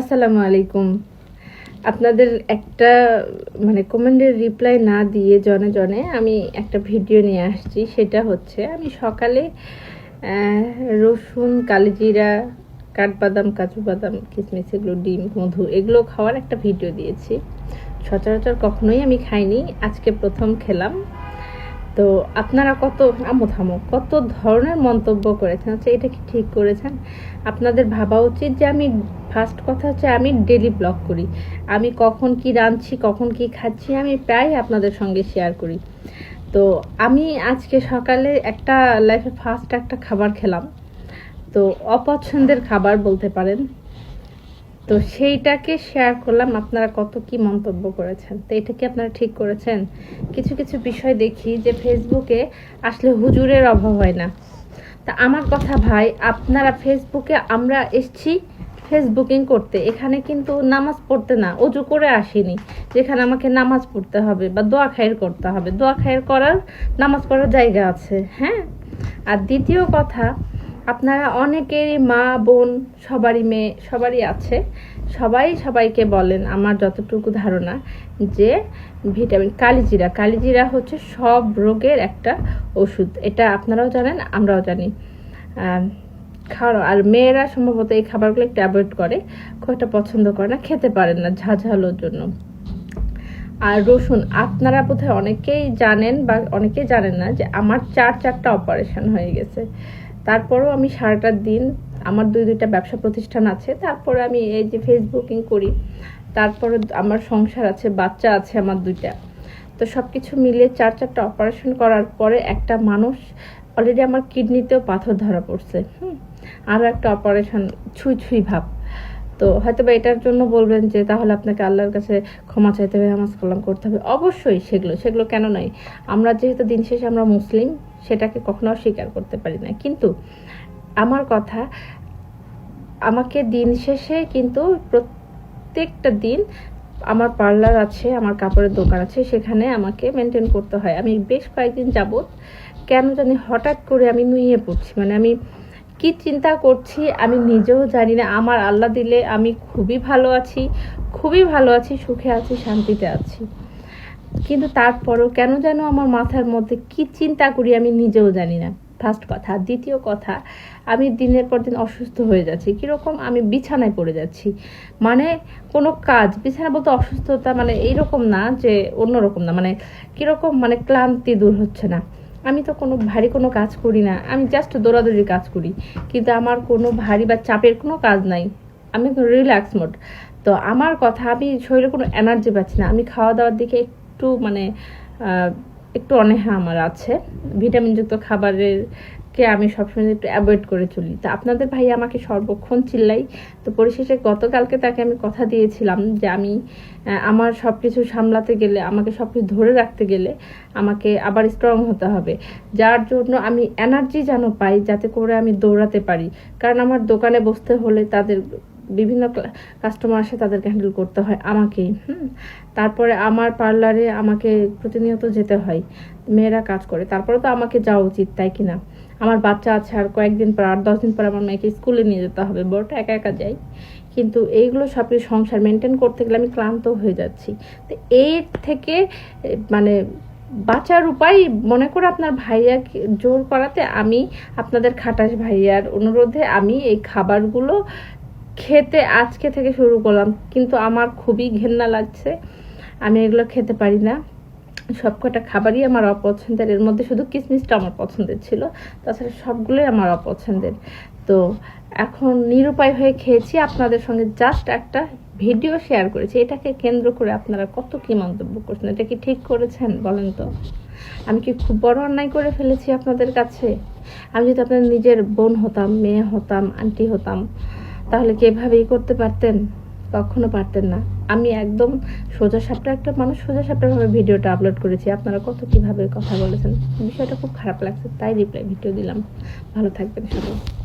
আসসালামু আলাইকুম। আপনাদের একটা মানে কমেন্টের রিপ্লাই না দিয়ে জনে জনে আমি একটা ভিডিও নিয়ে আসছি, সেটা হচ্ছে আমি সকালে রসুন, কালিজিরা, কাঠবাদাম, কাজু বাদাম কিশমিশ এগুলো, ডিম, মধু এগুলো খাওয়ার একটা ভিডিও দিয়েছি। সচরাচর কখনোই আমি খাইনি, আজকে প্রথম খেলাম। তো আপনারা কত আমো থামো, কত ধরনের মন্তব্য করেছেন? আচ্ছা এটা কি ঠিক করেছেন? আপনাদের ভাবা উচিত যে আমি ফার্স্ট কথা হচ্ছে আমি ডেলি ব্লগ করি। আমি কখন কি রাঁধছি, কখন কি খাচ্ছি, আমি প্রায় আপনাদের সঙ্গে শেয়ার করি। তো আমি আজকে সকালে একটা লাইফে ফার্স্ট একটা খাবার খেলাম। তো অপছন্দের খাবার বলতে পারেন। তো সেইটাকে শেয়ার করলাম। আপনারা কত কি মন্তব্য করেছেন? তো এটা কি আপনারা ঠিক করেছেন? কিছু কিছু বিষয় দেখি যে ফেসবুকে আসলে হুজুরের অভাব হয় না। তা আমার কথা ভাই, আপনারা ফেসবুকে আমরা এসছি ফেসবুকিং করতে। এখানে কিন্তু নামাজ পড়তে না, অজু করে আসিনি। যেখানে আমাকে নামাজ পড়তে হবে বা দোয়া খায়ের করতে হবে। দোয়া খায়ের করার, নামাজ পড়ার জায়গা আছে হ্যাঁ? আর দ্বিতীয় কথা আপনারা অনেকেরই মা বোন সবারই মেয়ে সবারই আছে। সবাই সবাইকে বলেন আমার যতটুকু ধারণা যে ভিটামিন কালিজিরা। কালিজিরা হচ্ছে সব রোগের একটা ওষুধ। এটা আপনারাও জানেন আমরাও জানি। আহ, খাওয়া আর মেয়েরা সম্ভবত এই খাবারগুলো একটু অ্যাভয়েড করে। খুব একটা পছন্দ করে না খেতে পারেন না ঝাঝালোর জন্য। আর রসুন আপনারা বোধহয় অনেকেই জানেন বা অনেকেই জানেন না যে আমার চার চারটা অপারেশন হয়ে গেছে। তারপরেও আমি সারাটা দিন আমার দুই দুইটা ব্যবসা প্রতিষ্ঠান আছে, তারপরে আমি এই যে ফেসবুকিং করি, তারপরে আমার সংসার আছে, বাচ্চা আছে আমার দুইটা। তো সব কিছু মিলিয়ে চার চারটা অপারেশন করার পরে একটা মানুষ অলরেডি আমার কিডনিতেও পাথর ধরা পড়ছে, হুম? আরও একটা অপারেশন ছুঁই ছুঁই ভাব। তো হয়তো বা এটার জন্য বলবেন যে তাহলে আপনাকে আল্লাহর কাছে ক্ষমা চাইতে হবে, নামাজ কালাম করতে হবে। অবশ্যই সেগুলো সেগুলো কেন নয়? আমরা যেহেতু দিন শেষে আমরা মুসলিম সেটাকে কখনো স্বীকার করতে পারি না। কিন্তু আমার কথা, আমাকে দিন শেষে কিন্তু প্রত্যেকটা দিন আমার পার্লার আছে, আমার কাপড়ের দোকান আছে, সেখানে আমাকে মেনটেন করতে হয়। আমি বেশ কয়েকদিন যাবত কেন জানি হঠাৎ করে আমি নুয়ে পড়ছি। মানে আমি কি চিন্তা করছি আমি নিজেও জানি না। আমার আল্লাহ দিলে আমি খুবই ভালো আছি, খুবই ভালো আছি, সুখে আছি, শান্তিতে আছি। কিন্তু তারপরেও কেন যেন আমার মাথার মধ্যে কি চিন্তা করি আমি নিজেও জানি না। ফার্স্ট কথা। দ্বিতীয় কথা, আমি দিনের পর দিন অসুস্থ হয়ে যাচ্ছি। কীরকম আমি বিছানায় পড়ে যাচ্ছি। মানে কোনো কাজ, বিছানা বলতে অসুস্থতা মানে এইরকম না যে অন্যরকম না। মানে কীরকম মানে ক্লান্তি দূর হচ্ছে না। আমি তো কোনো ভারী কোনো কাজ করি না। আমি জাস্ট দৌড়াদৌড়ির কাজ করি। কিন্তু আমার কোনো ভারী বা চাপের কোনো কাজ নাই। আমি রিল্যাক্স মোড তো আমার কথা, আমি শরীরে কোনো এনার্জি পাচ্ছি না। আমি খাওয়া দাওয়ার দিকে একটু মানে একটু অনেহা আমার আছে। ভিটামিনযুক্ত খাবারের কে আমি সবসময় একটু অ্যাভয়েড করে চলি। তা আপনাদের ভাই আমাকে সর্বক্ষণ চিল্লাই। তো পরিশেষে গতকালকে তাকে আমি কথা দিয়েছিলাম যে আমি আমার সব কিছু সামলাতে গেলে, আমাকে সব কিছু ধরে রাখতে গেলে আমাকে আবার স্ট্রং হতে হবে। যার জন্য আমি এনার্জি যেন পাই, যাতে করে আমি দৌড়াতে পারি। কারণ আমার দোকানে বসতে হলে তাদের বিভিন্ন কাস্টমার আসে তাদেরকে হ্যান্ডেল করতে হয় আমাকেই, হুম। তারপরে আমার পার্লারে আমাকে প্রতিনিয়ত যেতে হয়, মেয়েরা কাজ করে। তারপরে তো আমাকে যাওয়া উচিত, তাই কি না? আমার বাচ্চা আছে আর কয়েকদিন পর, আট, দশ দিন পর আমার মেয়েকে স্কুলে নিয়ে যেতে হবে, বড়টা একা একা যাই কিন্তু এইগুলো সব কিছু সংসার মেনটেন করতে গেলে আমি ক্লান্ত হয়ে যাচ্ছি। তো এর থেকে মানে বাঁচার উপায় মনে করে আপনার ভাইয়া জোর করাতে আমি আপনাদের খাটাস ভাইয়ার অনুরোধে আমি এই খাবারগুলো খেতে আজকে থেকে শুরু করলাম, কিন্তু আমার খুবই ঘেন্না লাগছে। আমি এগুলো খেতে পারি না। সব কটা খাবারই আমার অপছন্দের। এর মধ্যে শুধু কিসমিসটা আমার পছন্দের ছিল, তাছাড়া সবগুলোই আমার অপছন্দের। তো এখন নিরুপায় হয়ে খেয়েছি। আপনাদের সঙ্গে জাস্ট একটা ভিডিও শেয়ার করেছি। এটাকে কেন্দ্র করে আপনারা কত কি মন্তব্য করছেন? এটা কি ঠিক করেছেন? বলেন তো। আমি কি খুব বড় অন্যায় করে ফেলেছি আপনাদের কাছে? আমি যদি আপনার নিজের বোন হতাম, মেয়ে হতাম, আন্টি হতাম তাহলে কি এভাবেই করতে পারতেন? কখনো পারতেন না। আমি একদম সোজা সাপটা একটা মানুষ, সোজা সাপটাভাবে ভিডিওটা আপলোড করেছি। আপনারা কত কীভাবে কথা বলেছেন? বিষয়টা খুব খারাপ লাগছে, তাই রিপ্লাই ভিডিও দিলাম। ভালো থাকবেন সবাই